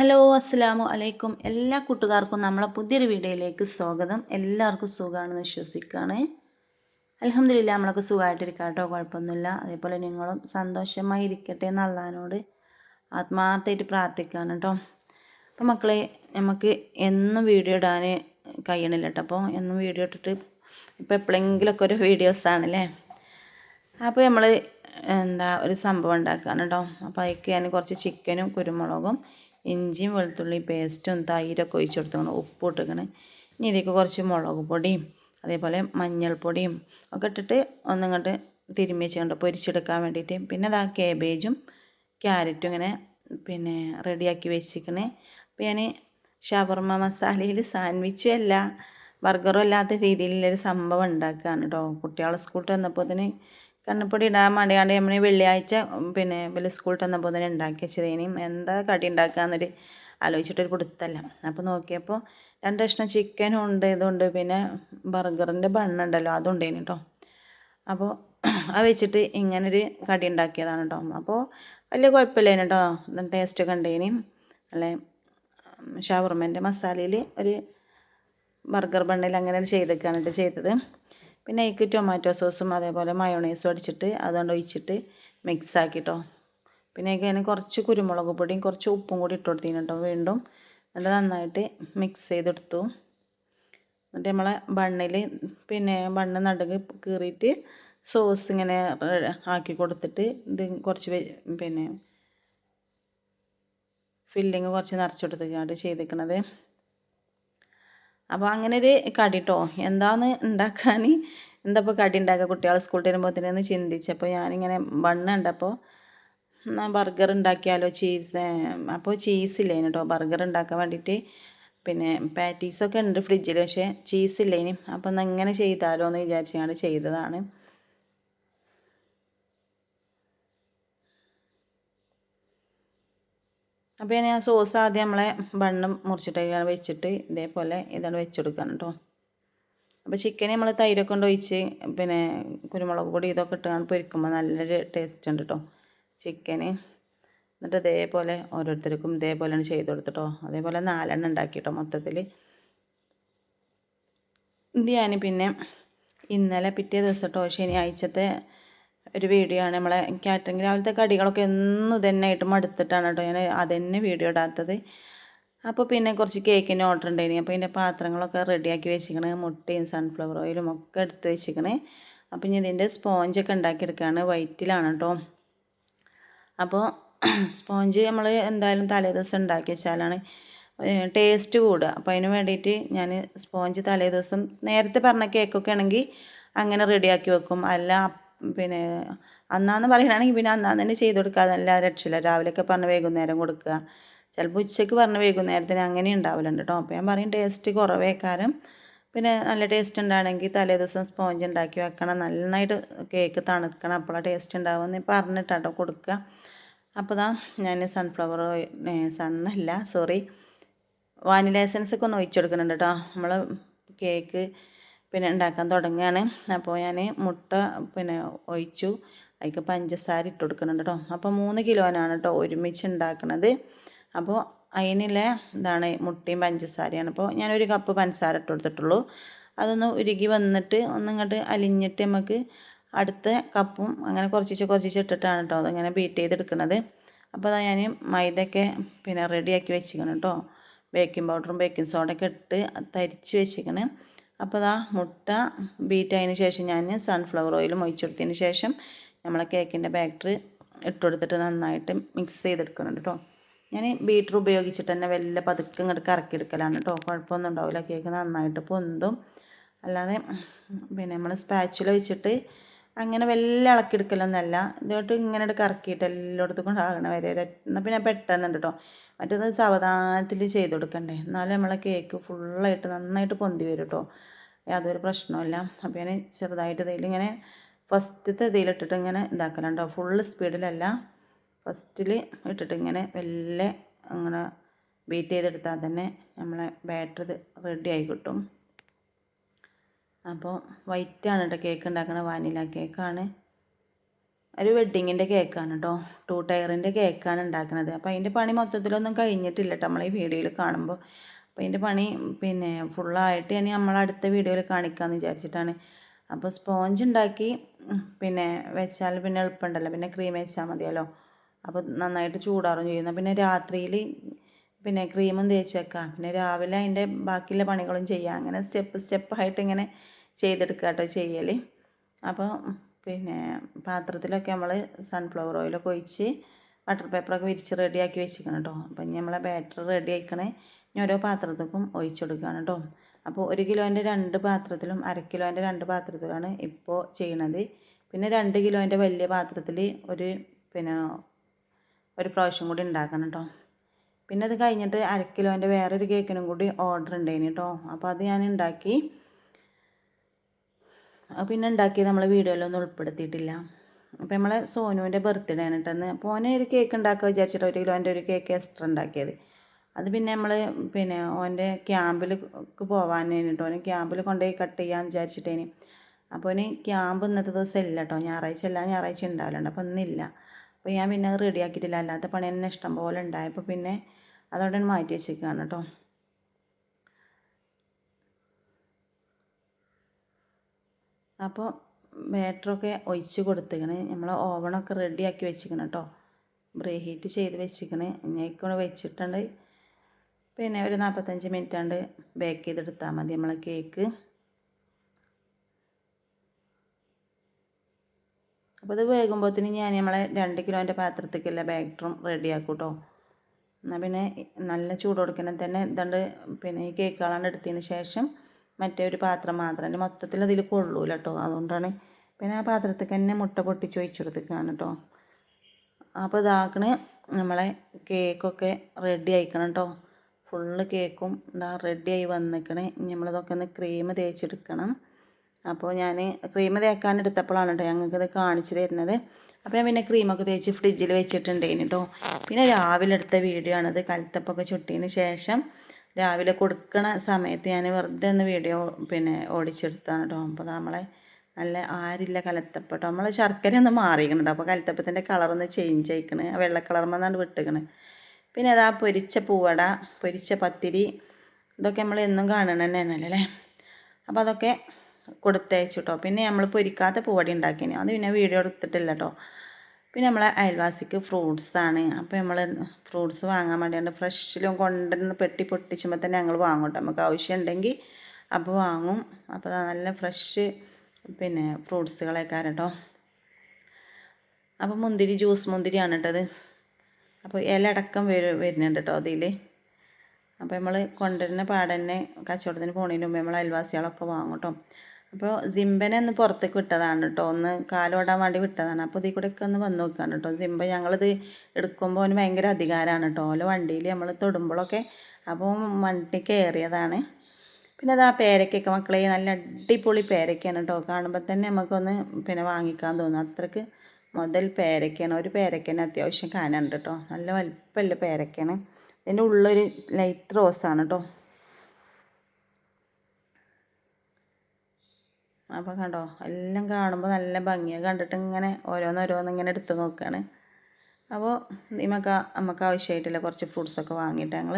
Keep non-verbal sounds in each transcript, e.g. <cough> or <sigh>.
Hello അസ്സലാമു അലൈക്കും. എല്ലാ കൂട്ടുകാർക്കും നമ്മളെ പുതിയൊരു വീഡിയോയിലേക്ക് സ്വാഗതം. എല്ലാവർക്കും സുഖമാണെന്ന് വിശ്വസിക്കുകയാണ്. അലഹമില്ല നമ്മളൊക്കെ സുഖമായിട്ടിരിക്കാം കേട്ടോ. കുഴപ്പമൊന്നുമില്ല. അതേപോലെ നിങ്ങളും സന്തോഷമായി ഇരിക്കട്ടെ എന്ന് അള്ളഹാനോട് ആത്മാർത്ഥമായിട്ട് പ്രാർത്ഥിക്കുകയാണ് കേട്ടോ. അപ്പോൾ മക്കളെ നമുക്ക് എന്നും വീഡിയോ ഇടാൻ കഴിയണില്ല കേട്ടോ. അപ്പോൾ എന്നും വീഡിയോ ഇട്ടിട്ട് ഇപ്പോൾ എപ്പോഴെങ്കിലുമൊക്കെ ഒരു വീഡിയോസാണല്ലേ അപ്പോൾ നമ്മൾ എന്താ ഒരു സംഭവം ഉണ്ടാക്കുകയാണ് കേട്ടോ. അപ്പോൾ അതിക്ക് ഞാൻ കുറച്ച് ചിക്കനും കുരുമുളകും ഇഞ്ചിയും വെളുത്തുള്ളി പേസ്റ്റും തൈരൊക്കെ ഒഴിച്ച് കൊടുത്തോണം ഉപ്പ് ഇട്ടിക്കണം ഇനി ഇതിലേക്ക് കുറച്ച് മുളക് പൊടിയും അതേപോലെ മഞ്ഞൾപ്പൊടിയും ഒക്കെ ഇട്ടിട്ട് ഒന്നിങ്ങോട്ട് തിരുമ്മി വെച്ചുകൊണ്ട് പൊരിച്ചെടുക്കാൻ വേണ്ടിയിട്ട്. പിന്നെ അതാ കേബേജും ക്യാരറ്റും ഇങ്ങനെ പിന്നെ റെഡിയാക്കി വെച്ചിരിക്കണേ. അപ്പോൾ ഞാൻ ഷവർമ മസാലയിൽ സാൻഡ്വിച്ചും അല്ല ബർഗറും അല്ലാത്ത രീതിയിലുള്ളൊരു സംഭവം ഉണ്ടാക്കുകയാണ് കേട്ടോ കുട്ടികളെ സ്കൂളിൽ വന്നപ്പോൾ തന്നെ കണ്ണപ്പൊടി ഇടാൻ വേണ്ടിയാണ്ട് നമ്മൾ വെള്ളിയാഴ്ച പിന്നെ വലിയ സ്കൂൾ തന്നപ്പോൾ തന്നെ ഉണ്ടാക്കി വെച്ചതേനും എന്താ കടി ഉണ്ടാക്കാന്നൊരു ആലോചിച്ചിട്ടൊരു കൊടുത്തല്ല അപ്പോൾ നോക്കിയപ്പോൾ രണ്ട് കഷ്ണം ചിക്കനും ഉണ്ട് ഇതുണ്ട് പിന്നെ ബർഗറിന്റെ ബണ്ണുണ്ടല്ലോ അതുണ്ടേനു കേട്ടോ അപ്പോൾ <clears throat> അത് വെച്ചിട്ട് ഇങ്ങനൊരു കടി ഉണ്ടാക്കിയതാണ് കേട്ടോ അപ്പോൾ വലിയ കുഴപ്പമില്ലേനു കേട്ടോ ടേസ്റ്റൊക്കെ ഉണ്ടേനി അല്ലേ ഷവർമേന്റെ മസാലയിൽ ഒരു ബർഗർ ബണ്ണിൽ അങ്ങനെ ചെയ്തൊക്കെയാണ് കേട്ടോ ചെയ്തത്. പിന്നെ അതിക്ക് ടൊമാറ്റോ സോസും അതേപോലെ മയോണൈസും അടിച്ചിട്ട് അതുകൊണ്ട് ഒഴിച്ചിട്ട് മിക്സ് ആക്കിട്ടോ. പിന്നെ അതിന് കുറച്ച് കുരുമുളക് പൊടിയും കുറച്ച് ഉപ്പും കൂടി ഇട്ട് കൊടുത്തിന് കേട്ടോ വീണ്ടും. എന്നിട്ട് നന്നായിട്ട് മിക്സ് ചെയ്തെടുത്തു. എന്നിട്ട് നമ്മളെ ബണ്ണിൽ പിന്നെ ബണ്ണ് നടുക്ക് കീറിയിട്ട് സോസ് ഇങ്ങനെ ആക്കി കൊടുത്തിട്ട് ഇത് കുറച്ച് പിന്നെ ഫില്ലിങ് കുറച്ച് നിറച്ചെടുത്തിട്ട് ചെയ്തിരിക്കണത് അപ്പോൾ അങ്ങനെ ഒരു കടി കേട്ടോ എന്താന്ന് ഉണ്ടാക്കാൻ എന്താ ഇപ്പോൾ കടി ഉണ്ടാക്കുക കുട്ടികൾ സ്കൂളിൽ വരുമ്പോഴത്തേനെന്ന് ചിന്തിച്ചപ്പോൾ ഞാനിങ്ങനെ ബണ്ണ് ഉണ്ടപ്പോൾ ബർഗർ ഉണ്ടാക്കിയാലോ ചീസ് അപ്പോൾ ചീസ് ഇല്ലേന് കേട്ടോ ബർഗർ ഉണ്ടാക്കാൻ വേണ്ടിയിട്ട് പിന്നെ പാറ്റീസൊക്കെ ഉണ്ട് ഫ്രിഡ്ജിൽ പക്ഷേ ചീസ് ഇല്ലേനി. അപ്പോൾ ഒന്ന് ഇങ്ങനെ ചെയ്താലോ എന്ന് വിചാരിച്ചാണ് ചെയ്തതാണ്. അപ്പോൾ ഞാൻ ആ സോസ് ആദ്യം നമ്മളെ ബണ്ണ് മുറിച്ചിട്ട് വെച്ചിട്ട് ഇതേപോലെ ഇതാണ് വെച്ച് കൊടുക്കണം കേട്ടോ അപ്പോൾ ചിക്കൻ നമ്മൾ തൈരൊക്കെ കൊണ്ട് ഒഴിച്ച് പിന്നെ കുരുമുളക് പൊടി ഇതൊക്കെ ഇട്ടാണ് പൊരിക്കുമ്പോൾ നല്ലൊരു ടേസ്റ്റ് ഉണ്ട് കേട്ടോ ചിക്കൻ എന്നിട്ട് ഇതേപോലെ ഓരോരുത്തർക്കും ഇതേപോലെയാണ് ചെയ്ത് കൊടുത്തിട്ടോ അതേപോലെ നാലെണ്ണം ഉണ്ടാക്കി കേട്ടോ മൊത്തത്തിൽ. ഇത് ഞാൻ പിന്നെ ഇന്നലെ പിറ്റേ ദിവസം കേട്ടോ ശനിയാഴ്ചത്തെ ഒരു വീഡിയോ ആണ്. നമ്മളെ കാറ്ററിംഗ് രാവിലത്തെ കടികളൊക്കെ എന്നും തന്നെ ആയിട്ട് മടുത്തിട്ടാണ് കേട്ടോ ഞാൻ അതന്നെ വീഡിയോ ഇടാത്തത്. അപ്പോൾ പിന്നെ കുറച്ച് കേക്കിന്റെ ഓർഡർ ഉണ്ടായിരുന്നു അപ്പോൾ ഇതിന്റെ പാത്രങ്ങളൊക്കെ റെഡിയാക്കി വെച്ചിക്കണ്. മുട്ടയും സൺഫ്ലവർ ഓയിലും ഒക്കെ എടുത്ത് വെച്ചിക്കണ്. അപ്പോൾ ഇനി ഇതിന്റെ സ്പോഞ്ചൊക്കെ ഉണ്ടാക്കിയെടുക്കുകയാണ് വൈറ്റിലാണ് കേട്ടോ. അപ്പോൾ സ്പോഞ്ച് നമ്മൾ എന്തായാലും തലേദിവസം ഉണ്ടാക്കി വെച്ചാലാണ് ടേസ്റ്റ് കൂടുക. അപ്പോൾ അതിന് വേണ്ടിയിട്ട് ഞാൻ സ്പോഞ്ച് തലേദിവസം നേരത്തെ പറഞ്ഞ കേക്കൊക്കെ ആണെങ്കിൽ അങ്ങനെ റെഡിയാക്കി വെക്കും. അല്ല പിന്നെ അന്നാന്ന് പറയുകയാണെങ്കിൽ പിന്നെ അന്നാന്ന് തന്നെ ചെയ്ത് കൊടുക്കുക. അതല്ല രക്ഷയില്ല. രാവിലെയൊക്കെ പറഞ്ഞ് വൈകുന്നേരം കൊടുക്കുക. ചിലപ്പോൾ ഉച്ചയ്ക്ക് പറഞ്ഞ് വൈകുന്നേരത്തിന് അങ്ങനെ ഉണ്ടാവലുണ്ട് കേട്ടോ അപ്പോൾ ഞാൻ പറയും ടേസ്റ്റ് കുറവേക്കാരം. പിന്നെ നല്ല ടേസ്റ്റ് ഉണ്ടാണെങ്കിൽ തലേ ദിവസം സ്പോഞ്ച് ഉണ്ടാക്കി വെക്കണം. നന്നായിട്ട് കേക്ക് തണുക്കണം. അപ്പോഴാണ് ടേസ്റ്റ് ഉണ്ടാവുമെന്ന് പറഞ്ഞിട്ടാട്ടോ കൊടുക്കുക. അപ്പോൾ ദാ ഞാൻ സൺഫ്ലവർ സണ്ണല്ല സോറി വാനില എസൻസ് ഒക്കെ ഒന്ന് ഒഴിച്ചെടുക്കുന്നുണ്ട് കേട്ടോ നമ്മൾ കേക്ക് പിന്നെ ഉണ്ടാക്കാൻ തുടങ്ങുകയാണ് അപ്പോൾ ഞാൻ മുട്ട പിന്നെ ഒഴിച്ചു. അതിക്ക് പഞ്ചസാര ഇട്ട് കൊടുക്കുന്നുണ്ട് കേട്ടോ അപ്പോൾ മൂന്ന് കിലോനാണ് കേട്ടോ ഒരുമിച്ച് ഉണ്ടാക്കുന്നത് അപ്പോൾ അതിനുള്ള ഇതാണ് മുട്ടയും പഞ്ചസാരയാണ്. അപ്പോൾ ഞാനൊരു കപ്പ് പഞ്ചസാര ഇട്ട് കൊടുത്തിട്ടുള്ളൂ. അതൊന്ന് ഉരുകി വന്നിട്ട് ഒന്നിങ്ങോട്ട് അലിഞ്ഞിട്ട് നമുക്ക് അടുത്ത കപ്പും അങ്ങനെ കുറച്ചിച്ച് കുറച്ചിച്ച് ഇട്ടിട്ടാണ് കേട്ടോ അതങ്ങനെ ബീറ്റ് ചെയ്തെടുക്കുന്നത് അപ്പോൾ അതാ ഞാൻ മൈദയൊക്കെ പിന്നെ റെഡിയാക്കി വെച്ചിരിക്കണം കേട്ടോ ബേക്കിംഗ് പൗഡറും ബേക്കിംഗ് സോഡയൊക്കെ ഇട്ട് തരിച്ച് വെച്ചിരിക്കണം. അപ്പോൾ അതാ മുട്ട ബീറ്റ് ആയതിന് ശേഷം ഞാൻ സൺഫ്ലവർ ഓയിൽ ഒഴിച്ചെടുത്തതിന് ശേഷം നമ്മളെ കേക്കിന്റെ ബാറ്ററി ഇട്ട് കൊടുത്തിട്ട് നന്നായിട്ട് മിക്സ് ചെയ്തെടുക്കുന്നുണ്ട് കേട്ടോ. ഞാൻ ബീറ്റർ ഉപയോഗിച്ചിട്ട് തന്നെ വലിയ പതുക്കെ ഇങ്ങോട്ട് കറക്കിയെടുക്കലാണ് കേട്ടോ. കുഴപ്പമൊന്നും ഉണ്ടാവില്ല. കേക്ക് നന്നായിട്ട് പൊന്തും. അല്ലാതെ പിന്നെ നമ്മൾ സ്പാച്ചുല വെച്ചിട്ട് അങ്ങനെ വലിയ ഇളക്കിയെടുക്കലൊന്നല്ല ഇതോട്ട് ഇങ്ങനെ കറക്കിയിട്ട് എല്ലായിടത്തും കൊണ്ടാകണ വരെ എന്നാൽ പിന്നെ പെട്ടെന്നുണ്ട് കേട്ടോ. മറ്റേത് സാവധാനത്തിൽ ചെയ്ത് കൊടുക്കണ്ടേ. എന്നാലും നമ്മളെ കേക്ക് ഫുള്ളായിട്ട് നന്നായിട്ട് പൊന്തി വരും കേട്ടോ. യാതൊരു പ്രശ്നമില്ല അപ്പോൾ ഞാൻ ചെറുതായിട്ട് ഇതിലിങ്ങനെ ഫസ്റ്റത്തെ ഇതിലിട്ടിട്ട് ഇങ്ങനെ ഇതാക്കലുണ്ടോ ഫുള്ള് സ്പീഡിലല്ല ഫസ്റ്റിൽ ഇട്ടിട്ട് ഇങ്ങനെ വല്ല അങ്ങനെ ബീറ്റ് ചെയ്തെടുത്താൽ തന്നെ നമ്മളെ ബാറ്ററി റെഡി ആയി കിട്ടും. അപ്പോൾ വൈറ്റാണ് കേട്ടോ കേക്ക് ഉണ്ടാക്കുന്ന വാനില കേക്കാണ് ഒരു വെഡ്ഡിങ്ങിന്റെ കേക്കാണ് കേട്ടോ ടു ടയറിന്റെ കേക്കാണ് ഉണ്ടാക്കുന്നത് അപ്പോൾ അതിന്റെ പണി മൊത്തത്തിലൊന്നും കഴിഞ്ഞിട്ടില്ല കേട്ടോ നമ്മൾ ഈ വീഡിയോയിൽ കാണുമ്പോൾ അപ്പോൾ ഇതിന്റെ പണി പിന്നെ ഫുള്ളായിട്ട് ഇനി നമ്മൾ അടുത്ത വീഡിയോയിൽ കാണിക്കാമെന്ന് വിചാരിച്ചിട്ടാണ്. അപ്പോൾ സ്പോഞ്ച് ഉണ്ടാക്കി പിന്നെ വെച്ചാൽ പിന്നെ എളുപ്പമുണ്ടല്ലോ പിന്നെ ക്രീം വെച്ചാൽ മതിയല്ലോ. അപ്പോൾ നന്നായിട്ട് ചൂടാറും ചെയ്യുന്നു പിന്നെ രാത്രിയിൽ പിന്നെ ക്രീമും തേച്ച് വെക്കാം. പിന്നെ രാവിലെ അതിന്റെ ബാക്കിയുള്ള പണികളും ചെയ്യാം. അങ്ങനെ സ്റ്റെപ്പ് സ്റ്റെപ്പായിട്ട് ഇങ്ങനെ ചെയ്തെടുക്കുക കേട്ടോ ചെയ്യൽ അപ്പോൾ പിന്നെ പാത്രത്തിലൊക്കെ നമ്മൾ സൺഫ്ലവർ ഓയിലൊക്കെ ഒഴിച്ച് ബട്ടർ പേപ്പറൊക്കെ വിരിച്ച് റെഡിയാക്കി വെച്ചിരിക്കണം കേട്ടോ അപ്പം ഇനി നമ്മളെ ബാറ്ററി റെഡി ആയിക്കണേ. ഇനി ഓരോ പാത്രത്തേക്കും ഒഴിച്ചു കൊടുക്കുകയാണ് കേട്ടോ. അപ്പോൾ ഒരു കിലോന്റെ രണ്ട് പാത്രത്തിലും അര കിലോന്റെ രണ്ട് പാത്രത്തിലാണ് ഇപ്പോൾ ചെയ്യണത്. പിന്നെ രണ്ട് കിലോന്റെ വലിയ പാത്രത്തിൽ ഒരു പിന്നെ ഒരു പ്രാവശ്യം കൂടി ഉണ്ടാക്കണം കേട്ടോ. പിന്നെ അത് കഴിഞ്ഞിട്ട് അര കിലോന്റെ വേറൊരു കേക്കിനും കൂടി ഓർഡർ ഉണ്ടായിന് കേട്ടോ. അപ്പോൾ അത് ഞാൻ ഉണ്ടാക്കി. പിന്നെ ഉണ്ടാക്കി നമ്മൾ വീഡിയോയിലൊന്നും ഉൾപ്പെടുത്തിയിട്ടില്ല. അപ്പോൾ നമ്മളെ സോനുവിന്റെ ബർത്ത്ഡേ ആണ് കേട്ടോ അപ്പോൾ ഓനെ ഒരു കേക്ക് ഉണ്ടാക്കുക വിചാരിച്ചിട്ട് ഒരു കിലോന്റെ ഒരു കേക്ക് എക്സ്ട്രാ ഉണ്ടാക്കിയത്. അത് പിന്നെ നമ്മൾ പിന്നെ ഓന്റെ ക്യാമ്പിൽ പോവാൻ കേട്ടോ ഓനെ ക്യാമ്പിൽ കൊണ്ടുപോയി കട്ട് ചെയ്യാമെന്ന് വിചാരിച്ചിട്ടേന്. അപ്പോൾ ഓന് ക്യാമ്പ് ഇന്നത്തെ ദിവസം ഇല്ല കേട്ടോ ഞായറാഴ്ച എല്ലാ ഞായറാഴ്ച ഉണ്ടാവലുണ്ട് അപ്പോൾ ഇന്നില്ല അപ്പോൾ ഞാൻ പിന്നെ അത് റെഡിയാക്കിയിട്ടില്ല അല്ലാത്ത പണി തന്നെ ഇഷ്ടം പോലെ ഉണ്ടായപ്പോൾ പിന്നെ അതവിടെ മാറ്റി വെച്ചേക്കാണ് കേട്ടോ അപ്പോൾ ബാറ്ററൊക്കെ ഒഴിച്ച് കൊടുത്തേക്കണ്. നമ്മൾ ഓവണൊക്കെ റെഡിയാക്കി വെച്ചിക്കണം കേട്ടോ ബ്രേ ഹീറ്റ് ചെയ്ത് വെച്ചിരിക്കണ് ഇങ്ങനെ വെച്ചിട്ടുണ്ട്. പിന്നെ ഒരു നാൽപ്പത്തഞ്ച് മിനിറ്റ് ആണ്ട് ബേക്ക് ചെയ്തെടുത്താൽ മതി നമ്മളെ കേക്ക് അപ്പോൾ ഇത് വേകുമ്പോഴത്തേന് ഞാൻ നമ്മളെ രണ്ട് കിലോന്റെ പാത്രത്തേക്കുള്ള ബാറ്ററും റെഡിയാക്കും കേട്ടോ എന്നാൽ പിന്നെ നല്ല ചൂട് കൊടുക്കണം തന്നെ ഇതുകൊണ്ട് പിന്നെ ഈ കേക്കുകളാണ് എടുത്തതിന് ശേഷം മറ്റേ ഒരു പാത്രം മാത്രം. എന്റെ മൊത്തത്തിൽ അതിൽ കൊള്ളൂല കേട്ടോ അതുകൊണ്ടാണ് പിന്നെ ആ പാത്രത്തേക്ക് തന്നെ മുട്ട പൊട്ടിച്ച് ഒഴിച്ചെടുത്തേക്കാണ് കേട്ടോ അപ്പോൾ ഇതാക്കണ് നമ്മളെ കേക്കൊക്കെ റെഡി ആയിക്കണം കേട്ടോ ഫുള്ള് കേക്കും ഇതാ റെഡിയായി വന്നിക്കണേ. നമ്മളിതൊക്കെ ഒന്ന് ക്രീം തേച്ചെടുക്കണം. അപ്പോൾ ഞാൻ ക്രീം തേക്കാൻ എടുത്തപ്പോഴാണ് കേട്ടോ ഞങ്ങൾക്കിത് കാണിച്ചു തരുന്നത്. അപ്പോൾ ഞാൻ പിന്നെ ക്രീമൊക്കെ തേച്ച് ഫ്രിഡ്ജിൽ വെച്ചിട്ടുണ്ടേന് കേട്ടോ പിന്നെ രാവിലെ എടുത്ത വീഡിയോ ആണത് കലത്തപ്പൊക്കെ ചുട്ടിയതിന് ശേഷം രാവിലെ കൊടുക്കണ സമയത്ത് ഞാൻ വെറുതെ ഒന്ന് വീഡിയോ പിന്നെ ഓടിച്ചെടുത്താണ് കേട്ടോ അപ്പോൾ നമ്മളെ നല്ല ആരില്ല കലത്തപ്പം കേട്ടോ നമ്മൾ ശർക്കര ഒന്ന് മാറിയിട്ടുണ്ട് അപ്പോൾ കലത്തപ്പത്തിന്റെ കളറൊന്ന് ചേഞ്ച് ആയിക്കണേ. വെള്ള കളർമെന്നാണ് വിട്ടിക്കണ്. പിന്നെ അതാ പൊരിച്ച പൂവട പൊരിച്ച പത്തിരി ഇതൊക്കെ നമ്മൾ എന്നും കാണണം തന്നെയാണല്ലോ അല്ലേ? അപ്പോൾ അതൊക്കെ കൊടുത്തയച്ചു കേട്ടോ പിന്നെ നമ്മൾ പൊരിക്കാത്ത പൂവടി ഉണ്ടാക്കിനി. അത് പിന്നെ വീഡിയോ എടുത്തിട്ടില്ല കേട്ടോ. പിന്നെ നമ്മളെ അയൽവാസിക്ക് ഫ്രൂട്ട്സാണ് അപ്പോൾ നമ്മൾ ഫ്രൂട്ട്സ് വാങ്ങാൻ വേണ്ടിയാണ് ഫ്രഷിലും കൊണ്ടുവന്ന് പെട്ടി പൊട്ടിച്ചുമ്പോൾ തന്നെ ഞങ്ങൾ വാങ്ങും കേട്ടോ. നമുക്ക് ആവശ്യമുണ്ടെങ്കിൽ അപ്പോൾ വാങ്ങും. അപ്പോൾ നല്ല ഫ്രഷ് പിന്നെ ഫ്രൂട്ട്സുകളൊക്കെ കേട്ടോ അപ്പോൾ മുന്തിരി ജ്യൂസ് മുന്തിരിയാണ് കേട്ടത്. അപ്പോൾ ഇല അടക്കം വരും വരുന്നുണ്ട് കേട്ടോ അതിൽ അപ്പോൾ നമ്മൾ കൊണ്ടുവരുന്ന പാടന്നെ കച്ചവടത്തിന് പോണതിന് മുമ്പ് നമ്മൾ അയൽവാസികളൊക്കെ വാങ്ങും കേട്ടോ അപ്പോൾ സിംബനെ ഒന്ന് പുറത്തേക്ക് വിട്ടതാണ് കേട്ടോ ഒന്ന് കാലോടാൻ വേണ്ടി വിട്ടതാണ്. അപ്പോൾ ഇതിൽ കൂടെയൊക്കെ ഒന്ന് വന്ന് നോക്കുകയാണ് കേട്ടോ സിംബ ഞങ്ങളിത് എടുക്കുമ്പോൾ അവന് ഭയങ്കര അധികാരമാണ് കേട്ടോ ഓല വണ്ടിയിൽ നമ്മൾ തൊടുമ്പോഴൊക്കെ അപ്പോൾ വണ്ടി കയറിയതാണ് പിന്നെ അത് ആ പേരക്കൊക്കെ മക്കളെ നല്ല അടിപൊളി പേരക്കയാണ് കേട്ടോ കാണുമ്പോൾ തന്നെ നമുക്കൊന്ന് പിന്നെ വാങ്ങിക്കാൻ തോന്നും. അത്രയ്ക്ക് മുതൽ പേരക്കയാണ്. ഒരു പേരക്കനെ അത്യാവശ്യം കാനുണ്ട് കേട്ടോ. നല്ല വലിപ്പമല്ല പേരക്കയാണ്. ഇതിന്റെ ഉള്ളൊരു ലൈറ്റ് റോസാണ് കേട്ടോ. അപ്പോൾ കണ്ടോ എല്ലാം കാണുമ്പോൾ നല്ല ഭംഗിയാണ് കണ്ടിട്ട് ഇങ്ങനെ ഓരോന്നോരോന്ന് ഇങ്ങനെ എടുത്ത് നോക്കുകയാണ് അപ്പോൾ നമുക്ക് നമുക്ക് ആവശ്യമായിട്ടില്ല കുറച്ച് ഫ്രൂട്ട്സൊക്കെ വാങ്ങിയിട്ട് ഞങ്ങൾ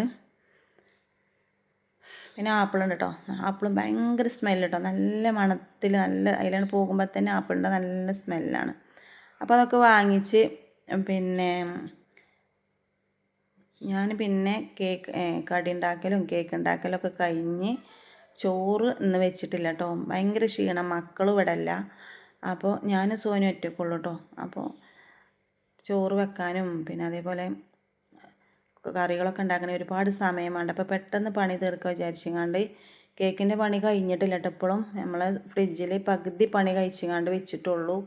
പിന്നെ ആപ്പിളുണ്ട് കേട്ടോ. ആപ്പിളും ഭയങ്കര സ്മെല്ല് കേട്ടോ നല്ല മണത്തിൽ നല്ല അതിലാണ് പോകുമ്പോൾ തന്നെ ആപ്പിളിന്റെ നല്ല സ്മെല്ലാണ് അപ്പോൾ അതൊക്കെ വാങ്ങിച്ച് പിന്നെ ഞാൻ പിന്നെ കേക്ക് കടി ഉണ്ടാക്കലും കേക്ക് ഉണ്ടാക്കലും ഒക്കെ കഴിഞ്ഞ് ചോറ് ഇന്ന് വെച്ചിട്ടില്ല കേട്ടോ ഭയങ്കര ക്ഷീണം. മക്കളും ഇവിടെ അല്ല അപ്പോൾ ഞാൻ സോനു ഒറ്റക്കുള്ളൂ കേട്ടോ അപ്പോൾ ചോറ് വെക്കാനും പിന്നെ അതേപോലെ കറികളൊക്കെ ഉണ്ടാക്കണേ ഒരുപാട് സമയം അപ്പോൾ പെട്ടെന്ന് പണി തീർക്കുക വിചാരിച്ചങ്ങാണ്ട് കേക്കിന്റെ പണി കഴിഞ്ഞിട്ടില്ല കേട്ടോ ഇപ്പോഴും നമ്മൾ ഫ്രിഡ്ജിൽ പകുതി പണി കഴിച്ചങ്ങാണ്ട് വെച്ചിട്ടുള്ളൂ.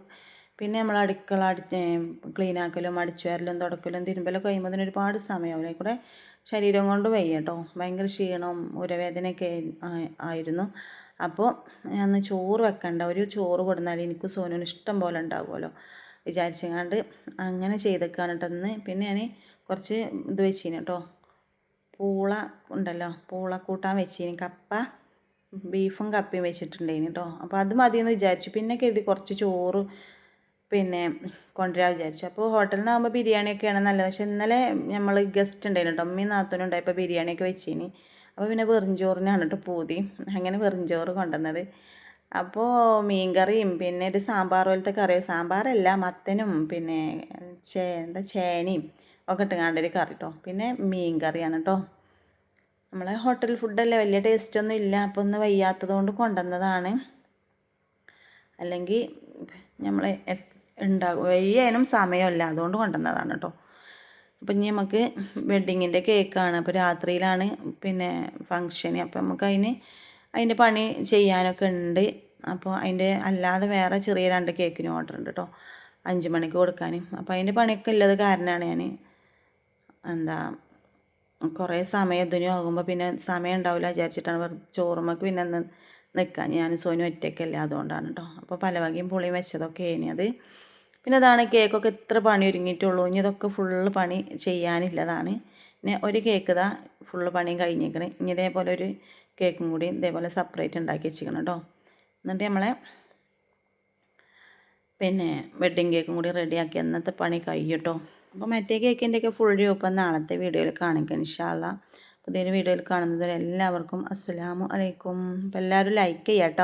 പിന്നെ നമ്മൾ അടുക്കള അടി ക്ലീൻ ആക്കലും അടിച്ചു വരലും തുടക്കലും തിരുമ്പലൊക്കെ കഴിയുമ്പോൾ ഒരുപാട് സമയമാവും കൂടെ ശരീരം കൊണ്ട് വയ്യ കേട്ടോ. ഭയങ്കര ക്ഷീണവും ഉരവേദനയൊക്കെ ആയിരുന്നു. അപ്പോൾ അന്ന് ചോറ് വെക്കണ്ട. ഒരു ചോറ് കൊടുന്നാൽ എനിക്ക് സോനുവിന് ഇഷ്ടം പോലെ ഉണ്ടാകുമല്ലോ വിചാരിച്ചങ്ങാണ്ട് അങ്ങനെ ചെയ്തേക്കാണ് കേട്ടോ പിന്നെ ഞാൻ കുറച്ച് ഇത് വെച്ചിന് കേട്ടോ. പൂള ഉണ്ടല്ലോ. പൂള കൂട്ടാൻ വെച്ചിന്. കപ്പ ബീഫും കപ്പയും വെച്ചിട്ടുണ്ടായിന് കേട്ടോ. അപ്പോൾ അത് മതിയെന്ന് വിചാരിച്ചു. പിന്നെ കരുതി കുറച്ച് ചോറ് പിന്നെ കൊണ്ടുവരാൻ വിചാരിച്ചു. അപ്പോൾ ഹോട്ടലിൽ നിന്നാകുമ്പോൾ ബിരിയാണിയൊക്കെയാണ് നല്ലത്. പക്ഷെ ഇന്നലെ നമ്മൾ ഗസ്റ്റ് ഉണ്ടായിരുന്നു കേട്ടോ. അമ്മയും നാത്തനും ഉണ്ടായപ്പോൾ ബിരിയാണിയൊക്കെ വെച്ചിനി. അപ്പോൾ പിന്നെ വെറുംചോറിനാണ് കേട്ടോ പൂതി. അങ്ങനെ വെറുംചോറ് കൊണ്ടുവന്നത്. അപ്പോൾ മീൻകറിയും പിന്നെ ഒരു സാമ്പാർ പോലത്തെ കറി സാമ്പാറല്ല മത്തനും പിന്നെ ചേ എന്താ ചേനയും ഒക്കെ ഇട്ടുകാണ്ട് ഒരു കറി കേട്ടോ. പിന്നെ മീൻ കറിയാണ് കേട്ടോ. നമ്മളെ ഹോട്ടൽ ഫുഡല്ലേ വലിയ ടേസ്റ്റ് ഒന്നും ഇല്ല. അപ്പോൾ ഒന്ന് വയ്യാത്തത് കൊണ്ട് കൊണ്ടുവന്നതാണ്. അല്ലെങ്കിൽ നമ്മൾ ഉണ്ടാകും വയ്യാനും സമയമല്ല. അതുകൊണ്ട് കൊണ്ടുവന്നതാണ് കേട്ടോ. അപ്പം ഇനി നമുക്ക് വെഡ്ഡിങ്ങിന്റെ കേക്കാണ് അപ്പോൾ രാത്രിയിലാണ് പിന്നെ ഫങ്ഷൻ അപ്പം നമുക്ക് അതിന് അതിന്റെ പണി ചെയ്യാനൊക്കെ ഉണ്ട്. അപ്പോൾ അതിന്റെ അല്ലാതെ വേറെ ചെറിയ രണ്ട് കേക്കിന് ഓർഡർ ഉണ്ട് കേട്ടോ. അഞ്ച് മണിക്ക് കൊടുക്കാൻ അപ്പോൾ അതിന്റെ പണിയൊക്കെ ഉള്ളത് കാരണമാണ് ഞാൻ എന്താ കുറേ സമയം ഇതിനും ആകുമ്പോൾ പിന്നെ സമയം ഉണ്ടാവില്ല വിചാരിച്ചിട്ടാണ് ചോറുമ്മക്ക് പിന്നെ നിൽക്കാൻ ഞാൻ സോനു ഒറ്റയ്ക്കല്ലേ അതുകൊണ്ടാണ് കേട്ടോ. അപ്പോൾ പല വകയും പുളിയും വെച്ചതൊക്കെ ഇനി അത്. പിന്നെ അതാണ് കേക്കൊക്കെ ഇത്ര പണി ഒരുങ്ങിയിട്ടുള്ളൂ. ഇനി ഇതൊക്കെ ഫുള്ള് പണി ചെയ്യാനില്ലതാണ്. പിന്നെ ഒരു കേക്ക് ഇതാ ഫുള്ള് പണിയും കഴിഞ്ഞേക്കണേ ഇനി ഇതേപോലെ ഒരു കേക്കും കൂടി ഇതേപോലെ സെപ്പറേറ്റ് ഉണ്ടാക്കി വെച്ചിരിക്കണം കേട്ടോ എന്നിട്ട് നമ്മളെ പിന്നെ വെഡ്ഡിങ് കേക്കും കൂടി റെഡിയാക്കി അന്നത്തെ പണി കഴിയട്ടോ അപ്പോൾ മറ്റേ കേക്കിന്റെയൊക്കെ ഫുൾ രൂപം നാളത്തെ വീഡിയോയിൽ കാണിക്കാം ഇൻഷാല്ല പുതിയൊരു വീഡിയോയിൽ കാണുന്നതിൽ എല്ലാവർക്കും അസ്സലാമു അലൈക്കും. അപ്പോൾ എല്ലാവരും ലൈക്ക് ചെയ്യാം കേട്ടോ